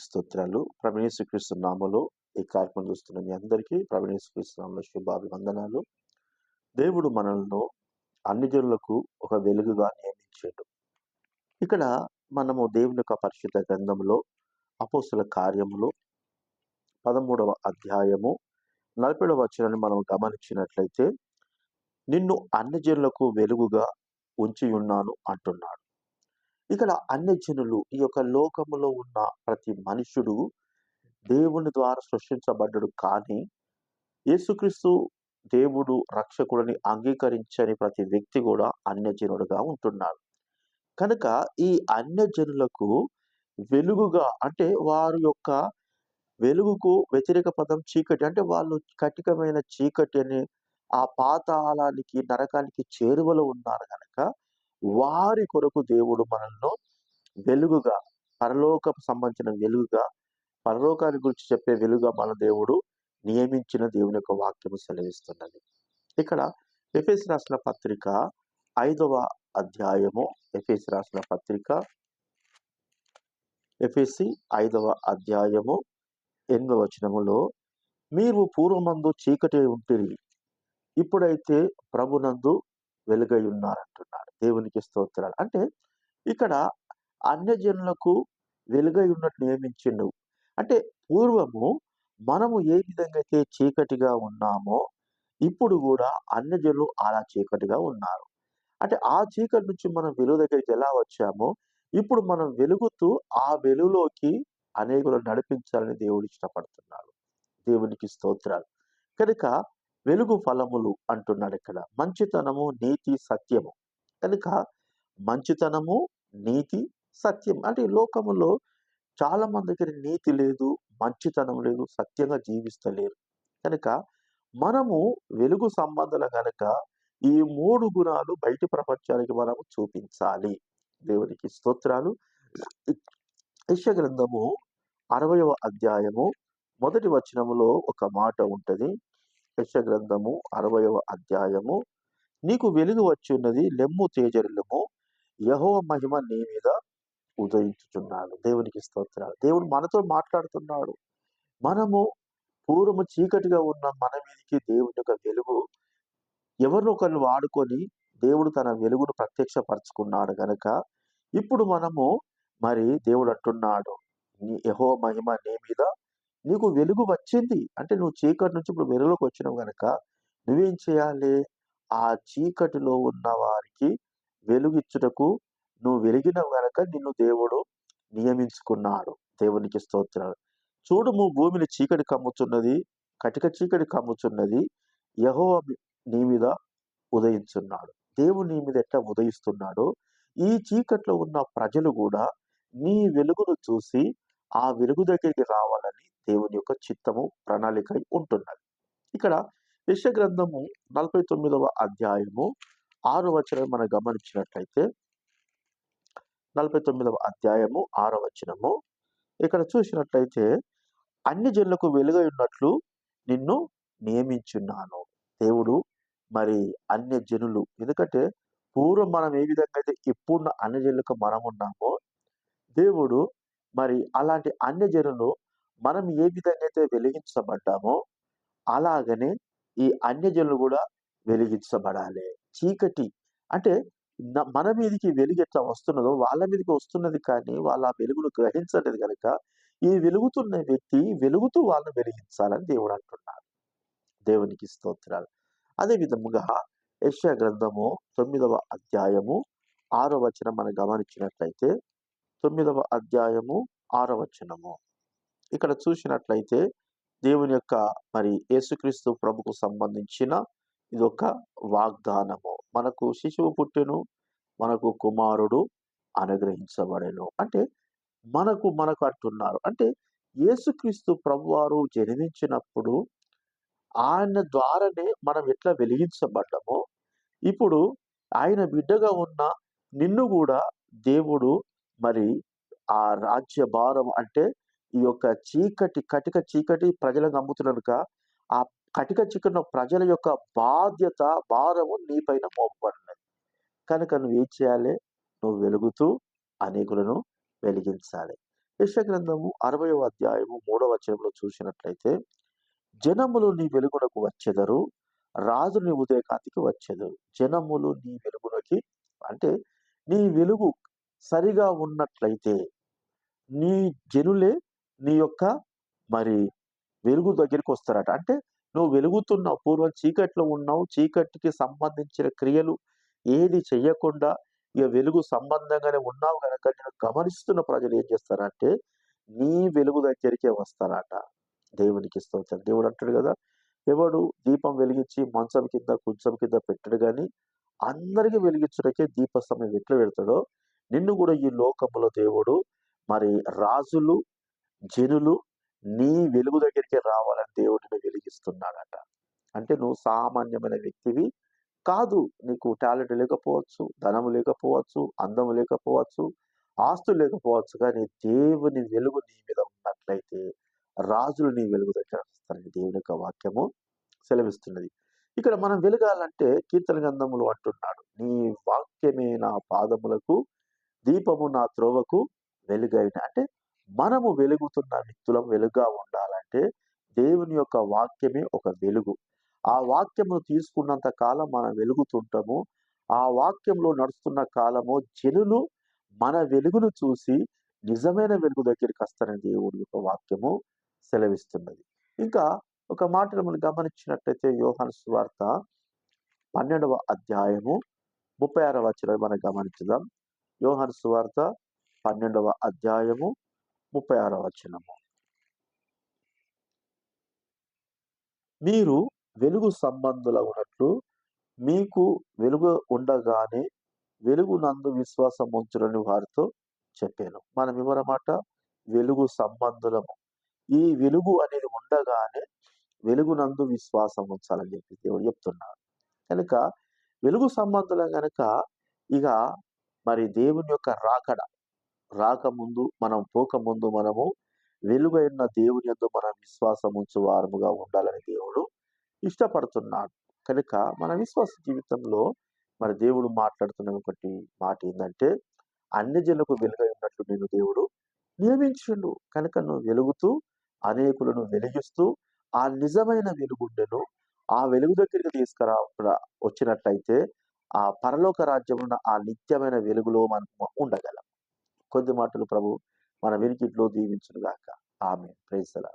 దేవునికి స్తోత్రాలు ప్రవీణేశ్వరిస్తు నామలో ఈ కార్యక్రమం చూస్తున్న మీ అందరికీ ప్రవీణేశ్వరిస్తు నామలో శుభాభివందనాలు. దేవుడు మనల్ని అన్ని జనులకు ఒక వెలుగుగా నియమించాడు. ఇక్కడ మనము దేవుని యొక్క పరిశుద్ధ గ్రంథంలో అపోస్తుల కార్యములు పదమూడవ అధ్యాయము నలభైవ వచనాన్ని మనం గమనించినట్లయితే నిన్ను అన్ని జనులకు వెలుగుగా ఉంచి ఉన్నాను అంటున్నాడు. ఇక్కడ అన్ని జనులు ఈ యొక్క లోకములో ఉన్న ప్రతి మనుషుడు దేవుని ద్వారా సృష్టించబడ్డాడు. కానీ యేసుక్రీస్తు దేవుడు రక్షకుడిని అంగీకరించని ప్రతి వ్యక్తి కూడా అన్యజనుడుగా ఉంటున్నాడు. కనుక ఈ అన్యజనులకు వెలుగుగా అంటే వారి యొక్క వెలుగుకు వ్యతిరేక పదం చీకటి అంటే వాళ్ళు కటికమైన చీకటి అని ఆ పాతాళానికి నరకానికి చేరువలో ఉన్నారు కనుక వారి కొరకు దేవుడు మనల్ని వెలుగుగా పరలోకపు సంబంధించిన వెలుగుగా పరలోకాన్ని గురించి చెప్పే వెలుగుగా మన దేవుడు నియమించిన దేవుని యొక్క వాక్యము సెలవిస్తున్నది. ఇక్కడ ఎఫ్ఎస్ రాసిన పత్రిక ఐదవ అధ్యాయము ఎఫ్ఎస్ రాసిన పత్రిక ఎఫ్ఎస్సి ఐదవ అధ్యాయము ఎనిమిదవ వచనములో మీరు పూర్వమందు చీకటి ఉంటుంది ఇప్పుడైతే ప్రభునందు వెలుగై ఉన్నారంటున్నాడు దేవునికి స్తోత్రాలు. అంటే ఇక్కడ అన్యజనులకు వెలుగై ఉన్నట్టు నియమించిండు. అంటే పూర్వము మనము ఏ విధంగా అయితే చీకటిగా ఉన్నామో ఇప్పుడు కూడా అన్యజనులు అలా చీకటిగా ఉన్నారు. అంటే ఆ చీకటి నుంచి మనం వెలుగు దగ్గరికి ఎలా వచ్చామో ఇప్పుడు మనం వెలుగుతూ ఆ వెలుగులోకి అనేకులు నడిపించాలని దేవుడు ఇష్టపడుతున్నాడు. దేవునికి స్తోత్రాలు. కనుక వెలుగు ఫలములు అంటున్నాడు ఇక్కడ. మంచితనము నీతి సత్యము. కనుక మంచితనము నీతి సత్యం. అంటే ఈ లోకములో చాలా మంది దగ్గర నీతి లేదు మంచితనం లేదు సత్యంగా జీవిస్తలేరు. కనుక మనము వెలుగు సంబంధాలు కనుక ఈ మూడు గుణాలు బయటి ప్రపంచానికి మనము చూపించాలి. దేవునికి స్తోత్రాలు. యశ గ్రంథము అరవయవ అధ్యాయము మొదటి వచనములో ఒక మాట ఉంటుంది. యశగ్రంథము అరవయవ అధ్యాయము. నీకు వెలుగు వచ్చున్నది లెమ్ము తేజరులము యహో మహిమ నీ మీద ఉదయించుచున్నాడు. దేవునికి స్తోత్రాలు. దేవుడు మనతో మాట్లాడుతున్నాడు. మనము పూర్వము చీకటిగా ఉన్న మన మీదకి దేవుని యొక్క వెలుగు ఎవరినొకరిని వాడుకొని దేవుడు తన వెలుగును ప్రత్యక్షపరచుకున్నాడు గనక ఇప్పుడు మనము మరి దేవుడు అంటున్నాడు నీ యహో మహిమ నీ మీద నీకు వెలుగు వచ్చింది. అంటే నువ్వు చీకటి నుంచి ఇప్పుడు వెలుగులోకి వచ్చినావు కనుక నువ్వేం చేయాలి? ఆ చీకటిలో ఉన్న వారికి వెలుగిచ్చుటకు నువ్వు వెలిగినవు కనుక నిన్ను దేవుడు నియమించుకున్నాడు. దేవునికి స్తోత్రాలు. చూడుము భూమిని చీకటి కమ్ముతున్నది కటిక చీకటి కమ్ముతున్నది యహో నీ మీద ఉదయించున్నాడు. దేవుడు నీ మీద ఎట్లా ఉదయిస్తున్నాడో? ఈ చీకట్లో ఉన్న ప్రజలు కూడా నీ వెలుగును చూసి ఆ వెలుగు దగ్గరికి రావాలని దేవుని యొక్క చిత్తము ప్రణాళికై ఉంటున్నది. ఇక్కడ యశగ్రంథము నలభై తొమ్మిదవ అధ్యాయము ఆరు వచనం మనం గమనించినట్లయితే నలభై తొమ్మిదవ అధ్యాయము ఆరో వచనము ఇక్కడ చూసినట్లయితే అన్ని జనులకు వెలుగై ఉన్నట్లు నిన్ను నియమించున్నాను. దేవుడు మరి అన్య జనులు ఎందుకంటే పూర్వం మనం ఏ విధంగా అయితే ఇప్పుడున్న అన్య జనులకు మనం ఉన్నామో దేవుడు మరి అలాంటి అన్య జనులు మనం ఏ విధంగా అయితే వెలిగించబడ్డామో అలాగనే ఈ అన్యజనులు కూడా వెలిగించబడాలి. చీకటి అంటే మన మీదకి వెలుగు ఎట్లా వస్తున్నదో వాళ్ళ మీదకి వస్తున్నది కానీ వాళ్ళ ఆ వెలుగును గ్రహించలేదు కనుక ఈ వెలుగుతున్న వ్యక్తి వెలుగుతూ వాళ్ళని వెలిగించాలని దేవుడు అంటున్నాడు. దేవునికి స్తోత్రాలు. అదే విధముగా యశ్యా గ్రంథము తొమ్మిదవ అధ్యాయము ఆరో వచనం మనం గమనించినట్లయితే తొమ్మిదవ అధ్యాయము ఆరో వచనము. ఇక్కడ చూసినట్లయితే దేవుని యొక్క మరి యేసుక్రీస్తు ప్రభుకు సంబంధించిన ఇది ఒక వాగ్దానము. మనకు శిశువు పుట్టెను మనకు కుమారుడు అనుగ్రహించబడేను. అంటే మనకు మనకు అంటున్నారు. అంటే యేసుక్రీస్తు ప్రభువారు జన్మించినప్పుడు ఆయన ద్వారానే మనం ఎట్లా వెలిగించబడ్డామో ఇప్పుడు ఆయన బిడ్డగా ఉన్న నిన్ను కూడా దేవుడు మరి ఆ రాజ్య భారం అంటే ఈ యొక్క చీకటి కటిక చీకటి ప్రజలకు అమ్ముతున్నట్టుగా ఆ కటిక చీకటిన ప్రజల యొక్క బాధ్యత భారము నీ పైన మోపబడినది కనుక నువ్వు ఏం చేయాలి? నువ్వు వెలుగుతూ అనేకులను వెలిగించాలి. యశ గ్రంథము అధ్యాయము మూడవ వచనంలో చూసినట్లయితే జనములు నీ వెలుగునకు వచ్చెదరు రాజు నీ ఉదయకాంతికి వచ్చెదరు. జనములు నీ వెలుగునకి అంటే నీ వెలుగు సరిగా ఉన్నట్లయితే నీ జనులే నీ యొక్క మరి వెలుగు దగ్గరికి వస్తారట. అంటే నువ్వు వెలుగుతున్నావు పూర్వం చీకట్లో ఉన్నావు చీకటికి సంబంధించిన క్రియలు ఏది చెయ్యకుండా ఇక వెలుగు సంబంధంగానే ఉన్నావు కనుక నేను గమనిస్తున్న ప్రజలు ఏం చేస్తారంటే నీ వెలుగు దగ్గరికే వస్తారట. దేవునికి స్తోత్రం. దేవుడు అంటాడు కదా ఎవడు దీపం వెలిగించి మంచం కింద కుంచం కింద పెట్టడు కానీ అందరికీ వెలిగించడానికే దీప సమయం ఎట్లా పెడతాడో నిన్ను కూడా ఈ లోకంలో దేవుడు మరి రాజులు జనులు నీ వెలుగు దగ్గరికి రావాలని దేవుడిని వెలిగిస్తున్నాడట. అంటే నువ్వు సామాన్యమైన వ్యక్తివి కాదు. నీకు టాలెంట్ లేకపోవచ్చు ధనము లేకపోవచ్చు అందము లేకపోవచ్చు ఆస్తులు లేకపోవచ్చు. కానీ దేవుని వెలుగు నీ మీద ఉన్నట్లయితే రాజులు నీ వెలుగు దగ్గర వస్తారని దేవుని యొక్క వాక్యము సెలవిస్తున్నది. ఇక్కడ మనం వెలగాలంటే కీర్తన గంధములు అంటున్నాడు. నీ వాక్యమే నా పాదములకు దీపము నా త్రోవకు వెలుగైన అంటే మనము వెలుగుతున్న వ్యక్తులం వెలుగుగా ఉండాలంటే దేవుని యొక్క వాక్యమే ఒక వెలుగు. ఆ వాక్యమును తీసుకున్నంత కాలం మనం వెలుగుతుంటాము. ఆ వాక్యంలో నడుస్తున్న కాలము జనులు మన వెలుగును చూసి నిజమైన వెలుగు దగ్గరికి వస్తారని దేవుడి యొక్క వాక్యము సెలవిస్తున్నది. ఇంకా ఒక మాటను మనం గమనించినట్లయితే యోహాను స్వార్త పన్నెండవ అధ్యాయము ముప్పై ఆరవ వచ్చిన మనం గమనించుదాం. యోహాను స్వార్త పన్నెండవ అధ్యాయము ముప్పై ఆరవ వచనము. మీరు వెలుగు సంబంధుల ఉన్నట్లు మీకు వెలుగు ఉండగానే వెలుగు నందు విశ్వాసం ఉంచులని వారితో చెప్పాను. మనం ఎవరమాట వెలుగు సంబంధులము. ఈ వెలుగు అనేది ఉండగానే వెలుగు నందు విశ్వాసం ఉంచాలని చెప్పి దేవుడు చెప్తున్నాడు. కనుక వెలుగు సంబంధులం కనుక ఇక మరి దేవుని యొక్క రాకడ రాకముందు మనం పోకముందు మనము వెలుగైన దేవుని ఎందు మనం విశ్వాసం ఉంచు వారముగా ఉండాలని దేవుడు ఇష్టపడుతున్నాడు. కనుక మన విశ్వాస జీవితంలో మరి దేవుడు మాట్లాడుతున్న ఒకటి మాట ఏంటంటే అన్ని జనులకు వెలుగై ఉన్నట్లు నేను దేవుడు నియమించిండు కనుక నువ్వు వెలుగుతూ అనేకులను వెలిగిస్తూ ఆ నిజమైన వెలుగుండెను ఆ వెలుగు దగ్గరికి తీసుకురా వచ్చినట్లయితే ఆ పరలోక రాజ్యం ఆ నిత్యమైన వెలుగులో మనం ఉండగలం. కొద్ది మాటలు ప్రభు మన వినికిట్లో దీవించునుగాక. ఆమె ప్రేసలా